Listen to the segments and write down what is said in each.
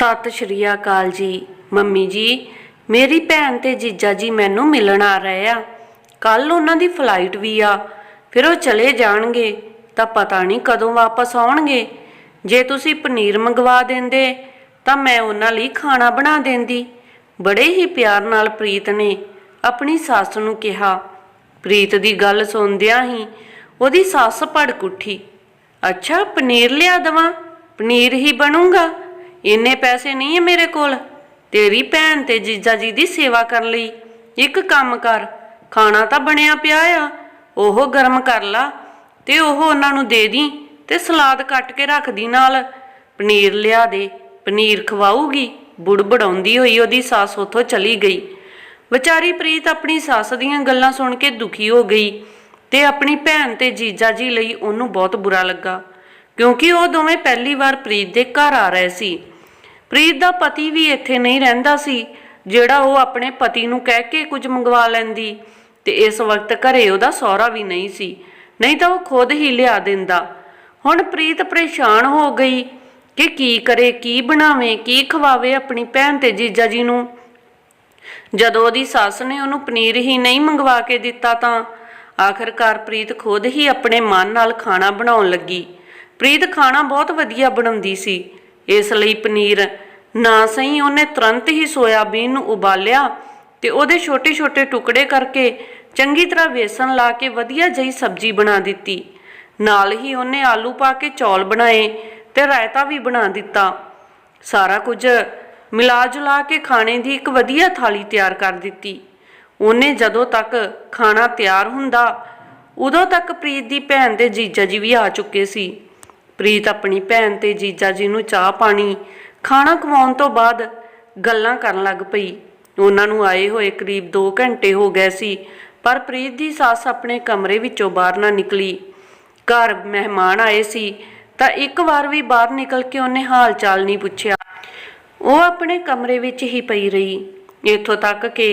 ਸਤਿ ਸ਼੍ਰੀ ਅਕਾਲ ਜੀ। ਮੰਮੀ ਜੀ, ਮੇਰੀ ਭੈਣ ਤੇ ਜੀਜਾ ਜੀ ਮੈਨੂੰ ਮਿਲਣ ਆ ਰਹੇ ਆ। ਕੱਲ ਉਹਨਾਂ ਦੀ ਫਲਾਈਟ ਵੀ ਆ। ਫਿਰ ਉਹ ਚਲੇ ਜਾਣਗੇ। ਤਾਂ ਪਤਾ ਨਹੀਂ ਕਦੋਂ ਵਾਪਸ ਆਉਣਗੇ। ਜੇ ਤੁਸੀਂ ਪਨੀਰ ਮੰਗਵਾ ਦਿੰਦੇ, ਤਾਂ ਮੈਂ ਉਹਨਾਂ ਲਈ ਖਾਣਾ ਬਣਾ ਦਿੰਦੀ। ਬੜੇ ਹੀ ਪਿਆਰ ਨਾਲ ਪ੍ਰੀਤ ਨੇ ਆਪਣੀ ਸੱਸ ਨੂੰ ਕਿਹਾ। ਪ੍ਰੀਤ ਦੀ ਗੱਲ ਸੁਣਦਿਆਂ ਹੀ ਉਹਦੀ ਸੱਸ ਭੜਕ ਉੱਠੀ। ਅੱਛਾ, ਪਨੀਰ ਲਿਆ ਦਵਾਂ? ਪਨੀਰ ਹੀ ਬਣੂਗਾ? ਇੰਨੇ ਪੈਸੇ ਨਹੀਂ ਹੈ ਮੇਰੇ ਕੋਲ? ਤੇਰੀ ਭੈਣ ਤੇ ਜੀਜਾ ਜੀ ਦੀ ਸੇਵਾ ਕਰਨ ਲਈ। ਇੱਕ ਕੰਮ ਕਰ, ਖਾਣਾ ਤਾਂ ਬਣਿਆ ਪਿਆ ਆ। ਉਹ ਗਰਮ ਕਰ ਲਾ, ਤੇ ਉਹ ਉਹਨਾਂ ਨੂੰ ਦੇ ਦੀ ਤੇ ਸਲਾਦ ਕੱਟ ਕੇ ਰੱਖ ਦੀ ਨਾਲ। ਪਨੀਰ ਲਿਆ ਦੇ, ਪਨੀਰ ਖਵਾਊਗੀ। ਬੁੜਬੜਾਉਂਦੀ ਹੋਈ ਉਹਦੀ ਸੱਸ ਉੱਥੋਂ ਚਲੀ ਗਈ। ਵਿਚਾਰੀ ਪ੍ਰੀਤ ਆਪਣੀ ਸੱਸ ਦੀਆਂ ਗੱਲਾਂ ਸੁਣ ਕੇ ਦੁਖੀ ਹੋ ਗਈ ਤੇ ਆਪਣੀ ਭੈਣ ਤੇ ਜੀਜਾ ਜੀ ਲਈ ਉਹਨੂੰ ਬਹੁਤ ਬੁਰਾ ਲੱਗਾ, ਕਿਉਂਕਿ ਉਹ ਦੋਵੇਂ ਪਹਿਲੀ ਵਾਰ ਪ੍ਰੀਤ ਦੇ ਘਰ ਆ ਰਹੇ ਸੀ। ਪ੍ਰੀਤ ਦਾ ਪਤੀ ਵੀ ਇੱਥੇ ਨਹੀਂ ਰਹਿੰਦਾ ਸੀ, ਜਿਹੜਾ ਉਹ ਆਪਣੇ ਪਤੀ ਨੂੰ ਕਹਿ ਕੇ ਕੁਝ ਮੰਗਵਾ ਲੈਂਦੀ ਤੇ ਇਸ ਵਕਤ ਘਰੇ ਉਹਦਾ ਸਹੁਰਾ ਵੀ ਨਹੀਂ ਸੀ, ਨਹੀਂ ਤਾਂ ਉਹ ਖੁਦ ਹੀ ਲਿਆ ਦਿੰਦਾ। ਹੁਣ ਪ੍ਰੀਤ ਪਰੇਸ਼ਾਨ ਹੋ ਗਈ ਕਿ ਕੀ ਕਰੇ, ਕੀ ਬਣਾਵੇ, ਕੀ ਖਵਾਵੇ ਆਪਣੀ ਭੈਣ ਤੇ ਜੀਜਾ ਜੀ ਨੂੰ। ਜਦੋਂ ਉਹਦੀ ਸੱਸ ਨੇ ਉਹਨੂੰ ਪਨੀਰ ਹੀ ਨਹੀਂ ਮੰਗਵਾ ਕੇ ਦਿੱਤਾ ਤਾਂ ਆਖਰਕਾਰ ਪ੍ਰੀਤ ਖੁਦ ਹੀ ਆਪਣੇ ਮਨ ਨਾਲ ਖਾਣਾ ਬਣਾਉਣ ਲੱਗੀ। ਪ੍ਰੀਤ ਖਾਣਾ ਬਹੁਤ ਵਧੀਆ ਬਣਾਉਂਦੀ ਸੀ। ਇਸ ਲਈ ਪਨੀਰ ਨਾ ਸਹੀ ਉਹਨੇ ਤੁਰੰਤ ਹੀ ਸੋਇਆਬੀਨ ਨੂੰ ਉਬਾਲਿਆ ਤੇ ਉਹਦੇ ਛੋਟੇ-ਛੋਟੇ ਟੁਕੜੇ ਕਰਕੇ ਚੰਗੀ ਤਰ੍ਹਾਂ ਵੇਸਣ ਲਾ ਕੇ ਵਧੀਆ ਜਿਹੀ ਸਬਜ਼ੀ ਬਣਾ ਦਿੱਤੀ। ਨਾਲ ਹੀ ਉਹਨੇ ਆਲੂ ਪਾ ਕੇ ਚੌਲ ਬਣਾਏ ਤੇ ਰਾਇਤਾ ਵੀ ਬਣਾ ਦਿੱਤਾ। ਸਾਰਾ ਕੁਝ ਮਿਲਾ ਜੁਲਾ ਕੇ ਖਾਣੇ ਦੀ ਇੱਕ ਵਧੀਆ ਥਾਲੀ ਤਿਆਰ ਕਰ ਦਿੱਤੀ। ਉਹਨੇ ਜਦੋਂ ਤੱਕ ਖਾਣਾ ਤਿਆਰ ਹੁੰਦਾ, ਉਦੋਂ ਤੱਕ ਪ੍ਰੀਤ ਦੀ ਭੈਣ ਤੇ ਜੀਜਾ ਜੀ ਵੀ ਆ ਚੁੱਕੇ ਸੀ। ਪ੍ਰੀਤ ਆਪਣੀ ਭੈਣ ਤੇ ਜੀਜਾ ਜੀ ਨੂੰ ਚਾਹ ਪਾਣੀ, ਖਾਣਾ ਖਵਾਉਣ ਤੋਂ ਬਾਅਦ ਗੱਲਾਂ ਕਰਨ ਲੱਗ ਪਈ। ਉਹਨਾਂ ਨੂੰ ਆਏ ਹੋਏ ਕਰੀਬ 2 ਘੰਟੇ ਹੋ ਗਏ ਸੀ, ਪਰ ਪ੍ਰੀਤ ਦੀ ਸੱਸ ਆਪਣੇ ਕਮਰੇ ਵਿੱਚੋਂ ਬਾਹਰ ਨਾ ਨਿਕਲੀ। ਘਰ ਮਹਿਮਾਨ ਆਏ ਸੀ, ਤਾਂ ਇੱਕ ਵਾਰ ਵੀ ਬਾਹਰ ਨਿਕਲ ਕੇ ਉਹਨੇ ਹਾਲ ਚਾਲ ਨਹੀਂ ਪੁੱਛਿਆ। ਉਹ ਆਪਣੇ ਕਮਰੇ ਵਿੱਚ ਹੀ ਪਈ ਰਹੀ। ਇੱਥੋਂ ਤੱਕ ਕਿ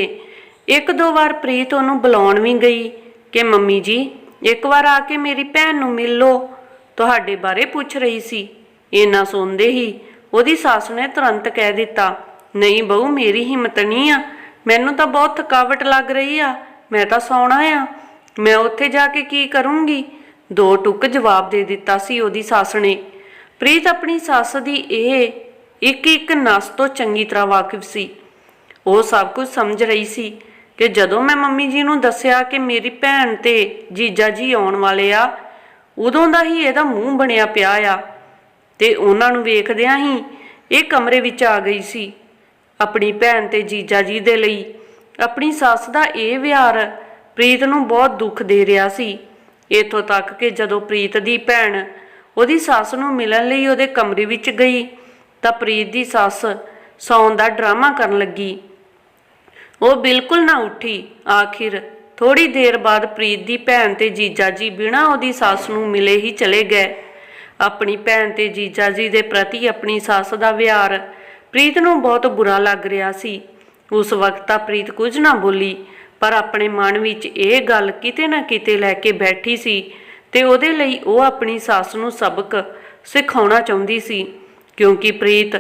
ਇੱਕ ਦੋ ਵਾਰ ਪ੍ਰੀਤ ਉਹਨੂੰ ਬੁਲਾਉਣ ਵੀ ਗਈ ਕਿ, ਮੰਮੀ ਜੀ, ਇੱਕ ਵਾਰ ਆ ਕੇ ਮੇਰੀ ਭੈਣ ਨੂੰ ਮਿਲ ਲਓ। ਤੁਹਾਡੇ ਬਾਰੇ ਪੁੱਛ ਰਹੀ ਸੀ। ਇੰਨਾ ਸੁਣਦੇ ਹੀ ਉਹਦੀ ਸੱਸ ਨੇ ਤੁਰੰਤ ਕਹਿ ਦਿੱਤਾ, ਨਹੀਂ ਬਹੂ, ਮੇਰੀ ਹਿੰਮਤ ਨਹੀਂ ਆ। ਮੈਨੂੰ ਤਾਂ ਬਹੁਤ ਥਕਾਵਟ ਲੱਗ ਰਹੀ ਆ। ਮੈਂ ਤਾਂ ਸੌਣਾ ਆ। ਮੈਂ ਉੱਥੇ ਜਾ ਕੇ ਕੀ ਕਰੂੰਗੀ? ਦੋ ਟੁੱਕ ਜਵਾਬ ਦੇ ਦਿੱਤਾ ਸੀ ਉਹਦੀ ਸੱਸ ਨੇ। ਪ੍ਰੀਤ ਆਪਣੀ ਸੱਸ ਦੀ ਇਹ ਇੱਕ ਇੱਕ ਨਸ ਤੋਂ ਚੰਗੀ ਤਰ੍ਹਾਂ ਵਾਕਿਫ ਸੀ। ਉਹ ਸਭ ਕੁਝ ਸਮਝ ਰਹੀ ਸੀ ਕਿ ਜਦੋਂ ਮੈਂ ਮੰਮੀ ਜੀ ਨੂੰ ਦੱਸਿਆ ਕਿ ਮੇਰੀ ਭੈਣ ਤੇ ਜੀਜਾ ਜੀ ਆਉਣ ਵਾਲੇ ਆ ਉਦੋਂ ਦਾ ਹੀ ਇਹਦਾ ਮੂੰਹ ਬਣਿਆ ਪਿਆ ਆ। ਤੇ ਉਹਨਾਂ ਨੂੰ ਵੇਖਦਿਆਂ ਹੀ ਇਹ ਕਮਰੇ ਵਿੱਚ ਆ ਗਈ ਸੀ। ਆਪਣੀ ਭੈਣ ਤੇ ਜੀਜਾ ਜੀ ਦੇ ਲਈ ਆਪਣੀ ਸੱਸ ਦਾ ਇਹ ਵਿਹਾਰ ਪ੍ਰੀਤ ਨੂੰ ਬਹੁਤ ਦੁੱਖ ਦੇ ਰਿਹਾ ਸੀ। ਇਥੋਂ ਤੱਕ ਕਿ ਜਦੋਂ ਪ੍ਰੀਤ ਦੀ ਭੈਣ ਉਹਦੀ ਸੱਸ ਨੂੰ ਮਿਲਣ ਲਈ ਉਹਦੇ ਕਮਰੇ ਵਿੱਚ ਗਈ ਤਾਂ ਪ੍ਰੀਤ ਦੀ ਸੱਸ ਸੌਣ ਦਾ ਡਰਾਮਾ ਕਰਨ ਲੱਗੀ। ਉਹ ਬਿਲਕੁਲ ਨਾ ਉੱਠੀ। ਆਖਿਰ ਥੋੜੀ ਦੇਰ ਬਾਅਦ ਪ੍ਰੀਤ ਦੀ ਭੈਣ ਤੇ ਜੀਜਾ ਜੀ ਬਿਨਾਂ ਉਹਦੀ ਸੱਸ ਨੂੰ ਮਿਲੇ ਹੀ ਚਲੇ ਗਏ। ਆਪਣੀ ਭੈਣ ਤੇ ਜੀਜਾ ਜੀ ਦੇ ਪ੍ਰਤੀ ਆਪਣੀ ਸੱਸ ਦਾ ਵਿਹਾਰ ਪ੍ਰੀਤ ਨੂੰ ਬਹੁਤ ਬੁਰਾ ਲੱਗ ਰਿਹਾ ਸੀ। ਉਸ ਵਕਤ ਤਾਂ ਪ੍ਰੀਤ ਕੁਝ ਨਾ ਬੋਲੀ, ਪਰ ਆਪਣੇ ਮਨ ਵਿੱਚ ਇਹ ਗੱਲ ਕਿਤੇ ਨਾ ਕਿਤੇ ਲੈ ਕੇ ਬੈਠੀ ਸੀ ਤੇ ਉਹਦੇ ਲਈ ਉਹ ਆਪਣੀ ਸੱਸ ਨੂੰ ਸਬਕ ਸਿਖਾਉਣਾ ਚਾਹੁੰਦੀ ਸੀ, ਕਿਉਂਕਿ ਪ੍ਰੀਤ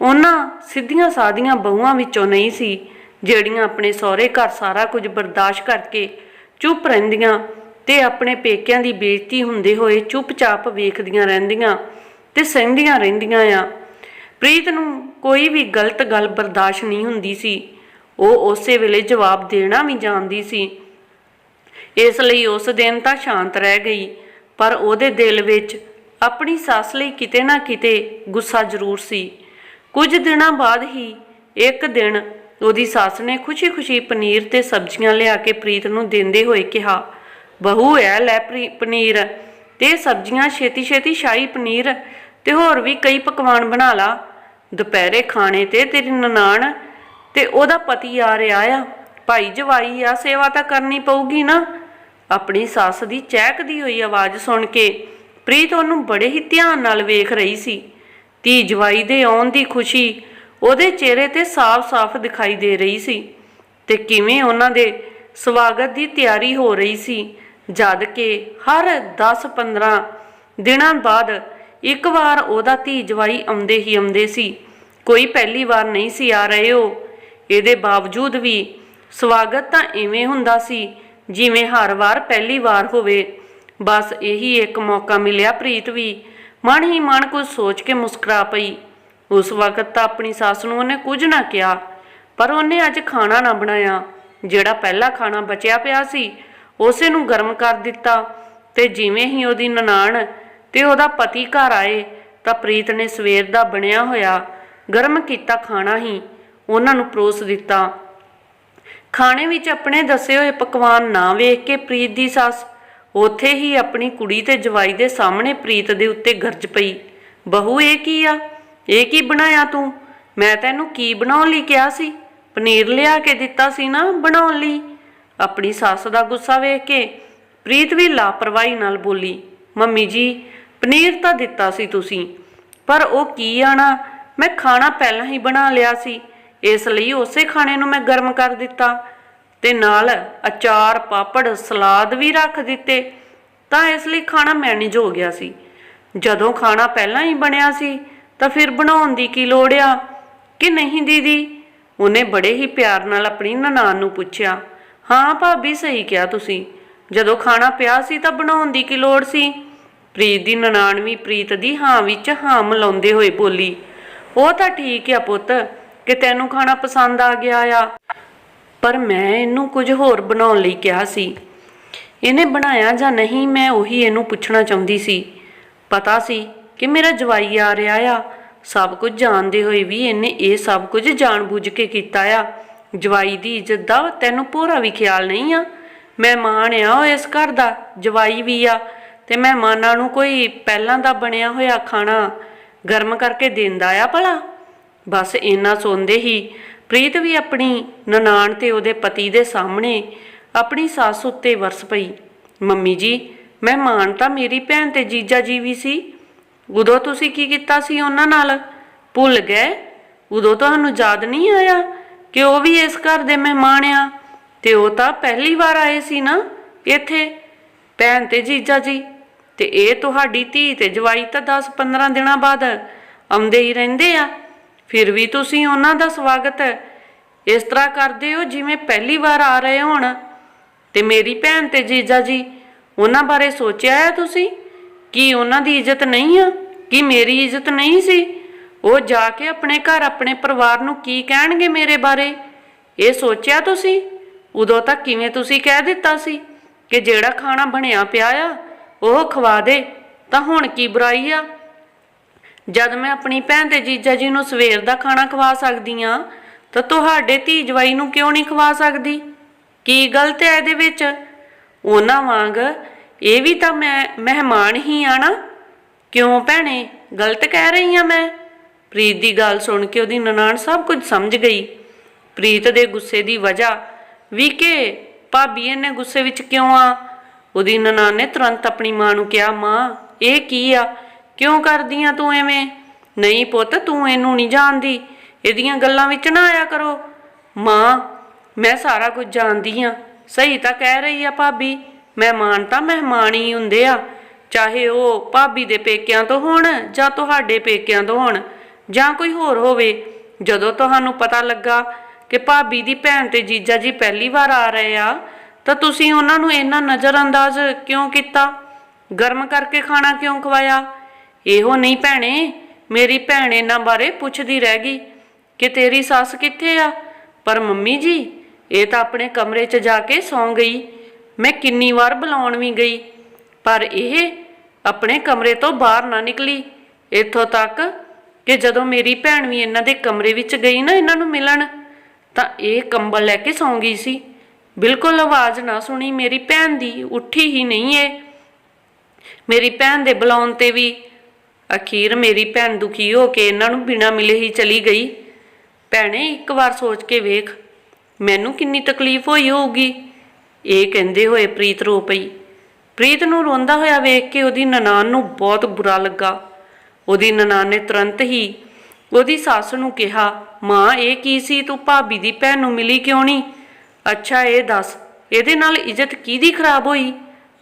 ਉਹਨਾਂ ਸਿੱਧੀਆਂ ਸਾਦੀਆਂ ਬਹੂਆਂ ਵਿੱਚੋਂ ਨਹੀਂ ਸੀ। ਜਿਹੜੀਆਂ ਆਪਣੇ ਸਹੁਰੇ ਘਰ ਸਾਰਾ ਕੁਝ ਬਰਦਾਸ਼ਤ ਕਰਕੇ ਚੁੱਪ ਰਹਿੰਦੀਆਂ ਤੇ ਆਪਣੇ ਪੇਕਿਆਂ ਦੀ ਬੇਇੱਜ਼ਤੀ ਹੁੰਦੇ ਹੋਏ ਚੁੱਪਚਾਪ ਵੇਖਦੀਆਂ ਰਹਿੰਦੀਆਂ ਤੇ ਸਹਿੰਦੀਆਂ ਰਹਿੰਦੀਆਂ ਆ। ਪ੍ਰੀਤ ਨੂੰ ਕੋਈ ਵੀ ਗਲਤ ਗੱਲ ਬਰਦਾਸ਼ਤ ਨਹੀਂ ਹੁੰਦੀ ਸੀ। ਉਹ ਉਸੇ ਵੇਲੇ ਜਵਾਬ ਦੇਣਾ ਵੀ ਜਾਣਦੀ ਸੀ। ਇਸ ਲਈ ਉਸ ਦਿਨ ਤਾਂ ਸ਼ਾਂਤ ਰਹਿ ਗਈ, ਪਰ ਉਹਦੇ ਦਿਲ ਵਿੱਚ ਆਪਣੀ ਸੱਸ ਲਈ ਕਿਤੇ ਨਾ ਕਿਤੇ ਗੁੱਸਾ ਜ਼ਰੂਰ ਸੀ। ਕੁਝ ਦਿਨਾਂ ਬਾਅਦ ਹੀ ਇੱਕ ਦਿਨ ਉਹਦੀ ਸੱਸ ਨੇ ਖੁਸ਼ੀ-ਖੁਸ਼ੀ ਪਨੀਰ ਤੇ ਸਬਜ਼ੀਆਂ ਲਿਆ ਕੇ ਪ੍ਰੀਤ ਨੂੰ ਦਿੰਦੇ ਹੋਏ ਕਿਹਾ, ਬਹੂ ਐ ਲੈ ਪ੍ਰੀ- ਪਨੀਰ ਤੇ ਸਬਜ਼ੀਆਂ, ਛੇਤੀ-ਛੇਤੀ ਸ਼ਾਹੀ ਪਨੀਰ ਤੇ ਹੋਰ ਵੀ ਕਈ ਪਕਵਾਨ ਬਣਾ ਲਾ। ਦੁਪਹਿਰੇ ਖਾਣੇ ਤੇ ਤੇਰੀ ਨਨਾਣ ਤੇ ਉਹਦਾ ਪਤੀ ਆ ਰਿਹਾ ਆ। ਭਾਈ ਜਵਾਈ ਆ, ਸੇਵਾ ਤਾਂ ਕਰਨੀ ਪਊਗੀ ਨਾ। ਆਪਣੀ ਸੱਸ ਦੀ ਚਹਿਕਦੀ ਹੋਈ ਆਵਾਜ਼ ਸੁਣ ਕੇ ਪ੍ਰੀਤ ਉਹਨੂੰ ਬੜੇ ਹੀ ਧਿਆਨ ਨਾਲ ਵੇਖ ਰਹੀ ਸੀ। ਧੀ ਜਵਾਈ ਦੇ ਆਉਣ ਦੀ ਖੁਸ਼ੀ ਉਹਦੇ ਚਿਹਰੇ ਤੇ ਸਾਫ਼-ਸਾਫ਼ ਦਿਖਾਈ ਦੇ ਰਹੀ ਸੀ ਤੇ ਕਿਵੇਂ ਉਹਨਾਂ ਦੇ ਸਵਾਗਤ ਦੀ ਤਿਆਰੀ ਹੋ ਰਹੀ ਸੀ, ਜਦ ਕਿ ਹਰ 10-15 ਦਿਨਾਂ ਬਾਅਦ ਇੱਕ ਵਾਰ ਉਹਦਾ ਧੀ ਜਵਾਈ ਆਉਂਦੇ ਹੀ ਆਉਂਦੇ ਸੀ। ਕੋਈ ਪਹਿਲੀ ਵਾਰ ਨਹੀਂ ਸੀ ਆ ਰਹੇ ਉਹ। ਇਹਦੇ ਬਾਵਜੂਦ ਵੀ ਸਵਾਗਤ ਤਾਂ ਇਵੇਂ ਹੁੰਦਾ ਸੀ ਜਿਵੇਂ ਹਰ ਵਾਰ ਪਹਿਲੀ ਵਾਰ ਹੋਵੇ। ਬਸ ਇਹੀ ਇੱਕ ਮੌਕਾ ਮਿਲਿਆ ਪ੍ਰੀਤ ਵੀ। ਮਨ ਹੀ ਮਨ ਕੁਝ ਸੋਚ ਕੇ ਮੁਸਕਰਾ ਪਈ। ਉਸ ਵਕਤ ਤਾਂ ਆਪਣੀ ਸੱਸ ਨੂੰ ਉਹਨੇ ਕੁਝ ਨਾ ਕਿਹਾ, ਪਰ ਉਹਨੇ ਅੱਜ ਖਾਣਾ ਨਾ ਬਣਾਇਆ। ਜਿਹੜਾ ਪਹਿਲਾ ਖਾਣਾ ਬਚਿਆ ਪਿਆ ਸੀ, ਉਸੇ ਨੂੰ ਗਰਮ ਕਰ ਦਿੱਤਾ ਤੇ ਜਿਵੇਂ ਹੀ ਉਹਦੀ ਨਨਾਣ ਤੇ ਉਹਦਾ ਪਤੀ ਘਰ ਆਏ, ਤਾਂ ਪ੍ਰੀਤ ਨੇ ਸਵੇਰ ਦਾ ਬਣਿਆ ਹੋਇਆ ਗਰਮ ਕੀਤਾ ਖਾਣਾ ਹੀ ਉਹਨਾਂ ਨੂੰ ਪਰੋਸ ਦਿੱਤਾ। ਖਾਣੇ ਵਿੱਚ ਆਪਣੇ ਦੱਸੇ ਹੋਏ ਪਕਵਾਨ ਨਾ ਵੇਖ ਕੇ ਪ੍ਰੀਤ ਦੀ ਸੱਸ ਉੱਥੇ ਹੀ ਆਪਣੀ ਕੁੜੀ ਤੇ ਜਵਾਈ ਦੇ ਸਾਹਮਣੇ ਪ੍ਰੀਤ ਦੇ ਉੱਤੇ ਗਰਜ ਪਈ, ਬਹੂ, ਇਹ ਕੀ ਆ? ਇਹ ਕੀ ਬਣਾਇਆ ਤੂੰ? ਮੈਂ ਤੈਨੂੰ ਕੀ ਬਣਾਉਣ ਲਈ ਕਿਹਾ ਸੀ? ਪਨੀਰ ਲਿਆ ਕੇ ਦਿੱਤਾ ਸੀ ਨਾ ਬਣਾਉਣ ਲਈ। ਆਪਣੀ ਸੱਸ ਦਾ ਗੁੱਸਾ ਵੇਖ ਕੇ ਪ੍ਰੀਤ ਵੀ ਲਾਪਰਵਾਹੀ ਨਾਲ ਬੋਲੀ, ਮੰਮੀ ਜੀ, ਪਨੀਰ ਤਾਂ ਦਿੱਤਾ ਸੀ ਤੁਸੀਂ, ਪਰ ਉਹ ਕੀ ਆਣਾ? ਮੈਂ ਖਾਣਾ ਪਹਿਲਾਂ ਹੀ ਬਣਾ ਲਿਆ ਸੀ, ਇਸ ਲਈ ਉਸੇ ਖਾਣੇ ਨੂੰ ਮੈਂ ਗਰਮ ਕਰ ਦਿੱਤਾ। ਤੇ ਨਾਲ ਅਚਾਰ, ਪਾਪੜ, ਸਲਾਦ ਵੀ ਰੱਖ ਦਿੱਤੇ, ਤਾਂ ਇਸ ਲਈ ਖਾਣਾ ਮੈਨੇਜ ਹੋ ਗਿਆ ਸੀ। ਜਦੋਂ ਖਾਣਾ ਪਹਿਲਾਂ ਹੀ ਬਣਿਆ ਸੀ ਤਾਂ ਫਿਰ ਬਣਾਉਣ ਦੀ ਕੀ ਲੋੜ ਆ? ਕਿ ਨਹੀਂ ਦੀਦੀ? ਉਹਨੇ ਬੜੇ ਹੀ ਪਿਆਰ ਨਾਲ ਆਪਣੀ ਨਨਾਣ ਨੂੰ ਪੁੱਛਿਆ। ਹਾਂ ਭਾਬੀ, ਸਹੀ ਕਿਹਾ ਤੁਸੀਂ। ਜਦੋਂ ਖਾਣਾ ਪਿਆ ਸੀ ਤਾਂ ਬਣਾਉਣ ਦੀ ਕੀ ਲੋੜ ਸੀ? ਪ੍ਰੀਤ ਦੀ ਨਨਾਣ ਵੀ ਪ੍ਰੀਤ ਦੀ ਹਾਂ ਵਿੱਚ ਹਾਂ ਮਿਲਾਉਂਦੇ ਹੋਏ ਬੋਲੀ, ਉਹ ਤਾਂ ਠੀਕ ਆ ਪੁੱਤ, ਕਿ ਤੈਨੂੰ ਖਾਣਾ ਪਸੰਦ ਆ ਗਿਆ ਆ। ਪਰ ਮੈਂ ਇਹਨੂੰ ਕੁਝ ਹੋਰ ਬਣਾਉਣ ਲਈ ਕਿਹਾ ਸੀ। ਇਹਨੇ ਬਣਾਇਆ ਜਾਂ ਨਹੀਂ, ਮੈਂ ਉਹੀ ਇਹਨੂੰ ਪੁੱਛਣਾ ਚਾਹੁੰਦੀ ਸੀ। ਪਤਾ ਸੀ ਕਿ ਮੇਰਾ ਜਵਾਈ ਆ ਰਿਹਾ ਆ। ਸਭ ਕੁਝ ਜਾਣਦੇ ਹੋਏ ਵੀ ਇਹਨੇ ਇਹ ਸਭ ਕੁਝ ਜਾਣਬੁੱਝ ਕੇ ਕੀਤਾ ਆ। ਜਵਾਈ ਦੀ ਇੱਜ਼ਤ ਦਾ ਤੈਨੂੰ ਪੂਰਾ ਵੀ ਖਿਆਲ ਨਹੀਂ ਆ। ਮਹਿਮਾਨ ਆ ਉਹ ਇਸ ਘਰ ਦਾ, ਜਵਾਈ ਵੀ ਆ। ਤੇ ਮਹਿਮਾਨਾਂ ਨੂੰ ਕੋਈ ਪਹਿਲਾਂ ਦਾ ਬਣਿਆ ਹੋਇਆ ਖਾਣਾ ਗਰਮ ਕਰਕੇ ਦਿੰਦਾ ਆ ਭਲਾ। ਬਸ ਇੰਨਾ ਸੁਣਦੇ ਹੀ ਪ੍ਰੀਤ ਵੀ ਆਪਣੀ ਨਨਾਣ ਤੇ ਉਹਦੇ ਪਤੀ ਦੇ ਸਾਹਮਣੇ ਆਪਣੀ ਸੱਸ ਉੱਤੇ ਵਰਸ ਪਈ। ਮੰਮੀ ਜੀ, ਮਹਿਮਾਨ ਤਾਂ ਮੇਰੀ ਭੈਣ ਤੇ ਜੀਜਾ ਜੀ ਵੀ ਸੀ। ਉਦੋਂ ਤੁਸੀਂ ਕੀ ਕੀਤਾ ਸੀ ਉਹਨਾਂ ਨਾਲ? ਭੁੱਲ ਗਏ? ਉਦੋਂ ਤੁਹਾਨੂੰ ਯਾਦ ਨਹੀਂ ਆਇਆ ਕਿ ਉਹ ਵੀ ਇਸ ਘਰ ਦੇ ਮਹਿਮਾਨ ਆ? ਤੇ ਉਹ ਤਾਂ ਪਹਿਲੀ ਵਾਰ ਆਏ ਸੀ ਨਾ ਇੱਥੇ। ਭੈਣ ਤੇ ਜੀਜਾ ਜੀ, ਤੇ ਇਹ ਤੁਹਾਡੀ ਧੀ ਤੇ ਜਵਾਈ ਤਾਂ 10-15 ਦਿਨਾਂ ਬਾਅਦ ਆਉਂਦੇ ਹੀ ਰਹਿੰਦੇ ਆ। ਫਿਰ ਵੀ ਤੁਸੀਂ ਉਹਨਾਂ ਦਾ ਸਵਾਗਤ ਇਸ ਤਰ੍ਹਾਂ ਕਰਦੇ ਹੋ ਜਿਵੇਂ ਪਹਿਲੀ ਵਾਰ ਆ ਰਹੇ ਹੋਣ। ਤੇ ਮੇਰੀ ਭੈਣ ਤੇ ਜੀਜਾ ਜੀ, ਉਹਨਾਂ ਬਾਰੇ ਸੋਚਿਆ ਆ ਤੁਸੀਂ? ਕੀ ਉਹਨਾਂ ਦੀ ਇੱਜ਼ਤ ਨਹੀਂ ਆ? ਕੀ ਮੇਰੀ ਇੱਜ਼ਤ ਨਹੀਂ ਸੀ? ਉਹ ਜਾ ਕੇ ਆਪਣੇ ਘਰ ਆਪਣੇ ਪਰਿਵਾਰ ਨੂੰ ਕੀ ਕਹਿਣਗੇ ਮੇਰੇ ਬਾਰੇ? ਇਹ ਸੋਚਿਆ ਤੁਸੀਂ? ਉਦੋਂ ਤੱਕ ਕਿਵੇਂ ਤੁਸੀਂ ਕਹਿ ਦਿੱਤਾ ਸੀ ਕਿ ਜਿਹੜਾ ਖਾਣਾ ਬਣਿਆ ਪਿਆ ਆ, ਉਹ ਖਵਾ ਦੇ, ਤਾਂ ਹੁਣ ਕੀ ਬੁਰਾਈ ਆ? ਜਦ ਮੈਂ ਆਪਣੀ ਭੈਣ ਤੇ ਜੀਜਾ ਜੀ ਨੂੰ ਸਵੇਰ ਦਾ ਖਾਣਾ ਖਵਾ ਸਕਦੀ ਆ ਤਾਂ ਤੁਹਾਡੇ ਧੀ ਜਵਾਈ ਨੂੰ ਕਿਉਂ ਨਹੀਂ ਖਵਾ ਸਕਦੀ? ਕੀ ਗਲਤ ਹੈ ਇਹਦੇ ਵਿੱਚ? ਉਹਨਾਂ ਵਾਂਗ ਇਹ ਵੀ ਤਾਂ ਮੈਂ ਮਹਿਮਾਨ ਹੀ ਆ ਨਾ। ਕਿਉਂ ਭੈਣੇ? ਗਲਤ ਕਹਿ ਰਹੀ ਆ ਮੈਂ। ਪ੍ਰੀਤ ਦੀ ਗੱਲ ਸੁਣ ਕੇ ਉਹਦੀ ਨਨਾਣ ਸਭ ਕੁਝ ਸਮਝ ਗਈ। ਪ੍ਰੀਤ ਦੇ ਗੁੱਸੇ ਦੀ ਵਜ੍ਹਾ ਵੀ ਕਿ ਭਾਬੀ ਇਹਨੇ ਗੁੱਸੇ ਵਿੱਚ ਕਿਉਂ ਆ? ਉਹਦੀ ਨਨਾਣ ਨੇ ਤੁਰੰਤ ਆਪਣੀ ਮਾਂ ਨੂੰ ਕਿਹਾ, ਮਾਂ, ਇਹ ਕੀ ਆ? ਕਿਉਂ ਕਰਦੀ ਆ ਤੂੰ ਐਵੇਂ? ਨਹੀਂ ਪੁੱਤ, ਤੂੰ ਇਹਨੂੰ ਨਹੀਂ ਜਾਣਦੀ। ਇਹਦੀਆਂ ਗੱਲਾਂ ਵਿੱਚ ਨਾ ਆਇਆ ਕਰੋ। ਮਾਂ, ਮੈਂ ਸਾਰਾ ਕੁਝ ਜਾਣਦੀ ਆ। ਸਹੀ ਤਾਂ ਕਹਿ ਰਹੀ ਆ ਭਾਬੀ। ਮਹਿਮਾਨ ਤਾਂ ਮਹਿਮਾਨ ਹੀ ਹੁੰਦੇ ਆ। ਚਾਹੇ ਉਹ ਭਾਬੀ ਦੇ ਪੇਕਿਆਂ ਤੋਂ ਹੋਣ ਜਾਂ ਤੁਹਾਡੇ ਪੇਕਿਆਂ ਤੋਂ ਹੋਣ, ਜਾਂ ਕੋਈ ਹੋਰ ਹੋਵੇ, ਜਦੋਂ ਤੁਹਾਨੂੰ ਪਤਾ ਲੱਗਾ ਕਿ ਭਾਬੀ ਦੀ ਭੈਣ ਤੇ ਜੀਜਾ ਜੀ ਪਹਿਲੀ ਵਾਰ ਆ ਰਹੇ ਆ, ਤਾਂ ਤੁਸੀਂ ਉਹਨਾਂ ਨੂੰ ਇੰਨਾ ਨਜ਼ਰਅੰਦਾਜ਼ ਕਿਉਂ ਕੀਤਾ? ਗਰਮ ਕਰਕੇ ਖਾਣਾ ਕਿਉਂ ਖਵਾਇਆ? ਇਹੋ ਨਹੀਂ ਭੈਣੇ, ਮੇਰੀ ਭੈਣ ਇਹਨਾਂ ਬਾਰੇ ਪੁੱਛਦੀ ਰਹਿ ਗਈ ਕਿ ਤੇਰੀ ਸੱਸ ਕਿੱਥੇ ਆ? ਪਰ ਮੰਮੀ ਜੀ, ਇਹ ਤਾਂ ਆਪਣੇ ਕਮਰੇ 'ਚ ਜਾ ਕੇ ਸੌਂ ਗਈ। ਮੈਂ ਕਿੰਨੀ ਵਾਰ ਬੁਲਾਉਣ ਵੀ ਗਈ, ਪਰ ਇਹ ਆਪਣੇ ਕਮਰੇ ਤੋਂ ਬਾਹਰ ਨਾ ਨਿਕਲੀ। ਇੱਥੋਂ ਤੱਕ ਕਿ ਜਦੋਂ ਮੇਰੀ ਭੈਣ ਵੀ ਇਹਨਾਂ ਦੇ ਕਮਰੇ ਵਿੱਚ ਗਈ ਨਾ, ਇਹਨਾਂ ਨੂੰ ਮਿਲਣ, ਤਾਂ ਇਹ ਕੰਬਲ ਲੈ ਕੇ ਸੌਂ ਗਈ ਸੀ। ਬਿਲਕੁਲ ਆਵਾਜ਼ ਨਾ ਸੁਣੀ ਮੇਰੀ ਭੈਣ ਦੀ, ਉੱਠੀ ਹੀ ਨਹੀਂ ਏ। ਮੇਰੀ ਭੈਣ ਦੇ ਬੁਲਾਉਣ ਤੇ ਵੀ ਅਖੀਰ ਮੇਰੀ ਭੈਣ ਦੁਖੀ ਹੋ ਕੇ ਇਹਨਾਂ ਨੂੰ ਬਿਨਾਂ ਮਿਲੇ ਹੀ ਚਲੀ ਗਈ। ਭੈਣੇ, ਇੱਕ ਵਾਰ ਸੋਚ ਕੇ ਵੇਖ, ਮੈਨੂੰ ਕਿੰਨੀ ਤਕਲੀਫ ਹੋਈ ਹੋਊਗੀ। ਇਹ ਕਹਿੰਦੇ ਹੋਏ ਪ੍ਰੀਤ ਰੋ ਪਈ। ਪ੍ਰੀਤ ਨੂੰ ਰੋਂਦਾ ਹੋਇਆ ਵੇਖ ਕੇ ਉਹਦੀ ਨਨਾਣ ਨੂੰ ਬਹੁਤ ਬੁਰਾ ਲੱਗਾ। ਉਹਦੀ ਨਨਾਣ ਨੇ ਤੁਰੰਤ ਹੀ ਉਹਦੀ ਸੱਸ ਨੂੰ ਕਿਹਾ, ਮਾਂ, ਇਹ ਕੀ ਸੀ? ਤੂੰ ਭਾਬੀ ਦੀ ਭੈਣ ਨੂੰ ਮਿਲੀ ਕਿਉਂ ਨਹੀਂ? ਅੱਛਾ, ਇਹ ਦੱਸ, ਇਹਦੇ ਨਾਲ ਇੱਜ਼ਤ ਕਿਹਦੀ ਖਰਾਬ ਹੋਈ?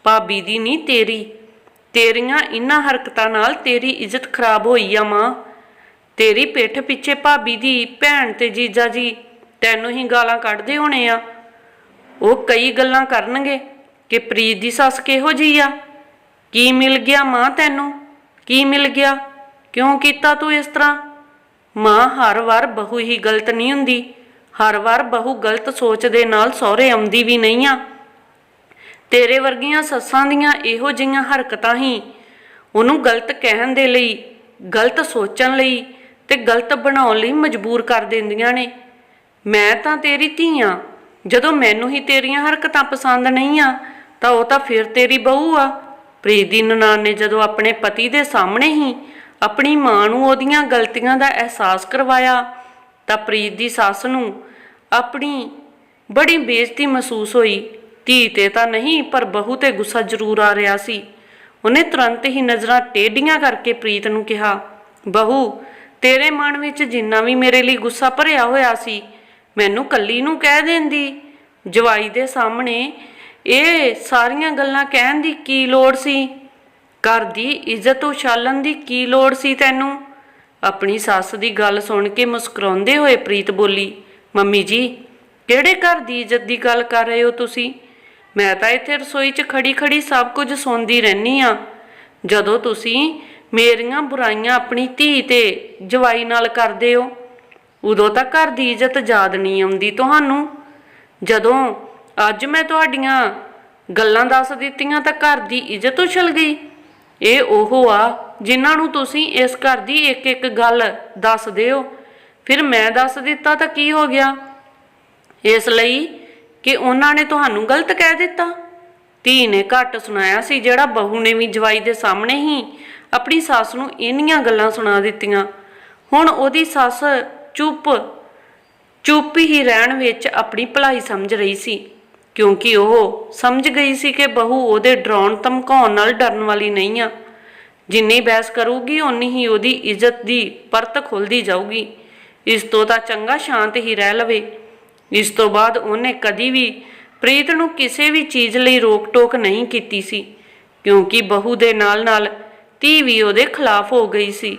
ਭਾਬੀ ਦੀ ਨਹੀਂ, ਤੇਰੀ। ਤੇਰੀਆਂ ਇਨ੍ਹਾਂ ਹਰਕਤਾਂ ਨਾਲ ਤੇਰੀ ਇੱਜ਼ਤ ਖਰਾਬ ਹੋਈ ਆ, ਮਾਂ। ਤੇਰੀ ਪਿੱਠ ਪਿੱਛੇ ਭਾਬੀ ਦੀ ਭੈਣ ਤੇ ਜੀਜਾ ਜੀ ਤੈਨੂੰ ਹੀ ਗਾਲਾਂ ਕੱਢਦੇ ਹੋਣੇ ਆ। ਉਹ ਕਈ ਗੱਲਾਂ ਕਰਨਗੇ ਕਿ ਪ੍ਰੀਤ ਦੀ ਸੱਸ ਕਿਹੋ ਜੀ ਆ? ਕੀ ਮਿਲ ਗਿਆ ਮਾਂ ਤੈਨੂੰ? ਕੀ ਮਿਲ ਗਿਆ? ਕਿਉਂ ਕੀਤਾ ਤੂੰ ਇਸ ਤਰ੍ਹਾਂ? ਮਾਂ ਹਰ ਵਾਰ ਬਹੂ ਹੀ ਗਲਤ ਨਹੀਂ ਹੁੰਦੀ। ਹਰ ਵਾਰ ਬਹੂ ਗਲਤ ਸੋਚ ਦੇ ਨਾਲ ਸਹੁਰੇ ਆਉਂਦੀ ਵੀ ਨਹੀਂ ਆ। ਤੇਰੇ ਵਰਗੀਆਂ ਸੱਸਾਂ ਦੀਆਂ ਇਹੋ ਜਿਹੀਆਂ ਹਰਕਤਾਂ ਹੀ ਉਹਨੂੰ ਗਲਤ ਕਹਿਣ ਦੇ ਲਈ, ਗਲਤ ਸੋਚਣ ਲਈ ਤੇ ਗਲਤ ਬਣਾਉਣ ਲਈ ਮਜਬੂਰ ਕਰ ਦਿੰਦੀਆਂ ਨੇ। ਮੈਂ ਤਾਂ ਤੇਰੀ ਧੀ ਆ। ਜਦੋਂ ਮੈਨੂੰ ਹੀ ਤੇਰੀਆਂ ਹਰਕਤਾਂ ਪਸੰਦ ਨਹੀਂ ਆ, ਤਾਂ ਉਹ ਤਾਂ ਫਿਰ ਤੇਰੀ ਬਹੂ ਆ। ਪ੍ਰੀਤ ਦੀ ਨਨਾਣ ਨੇ ਜਦੋਂ ਆਪਣੇ ਪਤੀ ਦੇ ਸਾਹਮਣੇ ਹੀ ਆਪਣੀ ਮਾਂ ਨੂੰ ਉਹਦੀਆਂ ਗਲਤੀਆਂ ਦਾ ਅਹਿਸਾਸ ਕਰਵਾਇਆ, ਤਾਂ ਪ੍ਰੀਤ ਦੀ ਸੱਸ ਨੂੰ ਆਪਣੀ ਬੜੀ ਬੇਇੱਜ਼ਤੀ ਮਹਿਸੂਸ ਹੋਈ। ਧੀ ਤੇ ਤਾਂ ਨਹੀਂ, ਪਰ ਬਹੂ ਤੇ ਗੁੱਸਾ ਜ਼ਰੂਰ ਆ ਰਿਹਾ ਸੀ। ਉਹਨੇ ਤੁਰੰਤ ਹੀ ਨਜ਼ਰਾਂ ਟੇਢੀਆਂ ਕਰਕੇ ਪ੍ਰੀਤ ਨੂੰ ਕਿਹਾ, ਬਹੂ, ਤੇਰੇ ਮਨ ਵਿੱਚ ਜਿੰਨਾ ਵੀ ਮੇਰੇ ਲਈ ਗੁੱਸਾ ਭਰਿਆ ਹੋਇਆ ਸੀ ਮੈਨੂੰ ਕੱਲੀ ਨੂੰ ਕਹਿ ਦਿੰਦੀ। ਜਵਾਈ ਦੇ ਸਾਹਮਣੇ ਇਹ ਸਾਰੀਆਂ ਗੱਲਾਂ ਕਹਿਣ ਦੀ ਕੀ ਲੋੜ ਸੀ? ਘਰ ਦੀ ਇੱਜ਼ਤ ਉਛਾਲਣ ਦੀ ਕੀ ਲੋੜ ਸੀ ਤੈਨੂੰ? ਆਪਣੀ ਸੱਸ ਦੀ ਗੱਲ ਸੁਣ ਕੇ ਮੁਸਕਰਾਉਂਦੇ ਹੋਏ ਪ੍ਰੀਤ ਬੋਲੀ, ਮੰਮੀ ਜੀ, ਕਿਹੜੇ ਘਰ ਦੀ ਇੱਜ਼ਤ ਦੀ ਗੱਲ ਕਰ ਰਹੇ ਹੋ ਤੁਸੀਂ? ਮੈਂ ਤਾਂ ਇੱਥੇ ਰਸੋਈ 'ਚ ਖੜੀ-ਖੜੀ ਸਭ ਕੁਝ ਸੁਣਦੀ ਰਹਿਨੀ ਆ ਜਦੋਂ ਤੁਸੀਂ ਮੇਰੀਆਂ ਬੁਰਾਈਆਂ ਆਪਣੀ ਧੀ ਤੇ ਜਵਾਈ ਨਾਲ ਕਰਦੇ ਹੋ ਉਦੋਂ ਤਾਂ ਘਰ ਦੀ ਇੱਜ਼ਤ ਯਾਦ ਨਹੀਂ ਆਉਂਦੀ ਤੁਹਾਨੂੰ। ਜਦੋਂ ਅੱਜ ਮੈਂ ਤੁਹਾਡੀਆਂ ਗੱਲਾਂ ਦੱਸ ਦਿੱਤੀਆਂ ਤਾਂ ਘਰ ਦੀ ਇੱਜ਼ਤ ਉਛਲ ਗਈ। ਇਹ ਉਹ ਆ ਜਿਨ੍ਹਾਂ ਨੂੰ ਤੁਸੀਂ ਇਸ ਘਰ ਦੀ ਇੱਕ ਇੱਕ ਗੱਲ ਦੱਸ ਦਿਓ। ਫਿਰ ਮੈਂ ਦੱਸ ਦਿੱਤਾ ਤਾਂ ਕੀ ਹੋ ਗਿਆ? ਇਸ ਲਈ ਕਿ ਉਹਨਾਂ ਨੇ ਤੁਹਾਨੂੰ ਗਲਤ ਕਹਿ ਦਿੱਤਾ। ਧੀ ਨੇ ਘੱਟ ਸੁਣਾਇਆ ਸੀ ਜਿਹੜਾ ਬਹੂ ਨੇ ਵੀ ਜਵਾਈ ਦੇ ਸਾਹਮਣੇ ਹੀ ਆਪਣੀ ਸੱਸ ਨੂੰ ਇੰਨੀਆਂ ਗੱਲਾਂ ਸੁਣਾ ਦਿੱਤੀਆਂ। ਹੁਣ ਉਹਦੀ ਸੱਸ ਚੁੱਪ। ਚੁੱਪ ਹੀ ਰਹਿਣ ਵਿੱਚ ਆਪਣੀ ਭਲਾਈ ਸਮਝ ਰਹੀ ਸੀ, ਕਿਉਂਕਿ ਉਹ ਸਮਝ ਗਈ ਸੀ ਕਿ ਬਹੂ ਉਹਦੇ ਡਰਾਉਣ, ਧਮਕਾਉਣ ਨਾਲ ਡਰਨ ਵਾਲੀ ਨਹੀਂ ਆ। ਜਿੰਨੀ ਬਹਿਸ ਕਰੂਗੀ ਉਨੀ ਹੀ ਉਹਦੀ ਇੱਜ਼ਤ ਦੀ ਪਰਤ ਖੁੱਲਦੀ ਜਾਊਗੀ। ਇਸ ਤੋਂ ਤਾਂ ਚੰਗਾ ਸ਼ਾਂਤ ਹੀ ਰਹਿ ਲਵੇ। ਇਸ ਤੋਂ ਬਾਅਦ ਉਹਨੇ ਕਦੀ ਵੀ ਪ੍ਰੀਤ ਨੂੰ ਕਿਸੇ ਵੀ ਚੀਜ਼ ਲਈ ਰੋਕ-ਟੋਕ ਨਹੀਂ ਕੀਤੀ ਸੀ, ਕਿਉਂਕਿ ਬਹੂ ਦੇ ਨਾਲ-ਨਾਲ ਧੀ ਵੀ ਉਹਦੇ ਖਿਲਾਫ ਹੋ ਗਈ ਸੀ।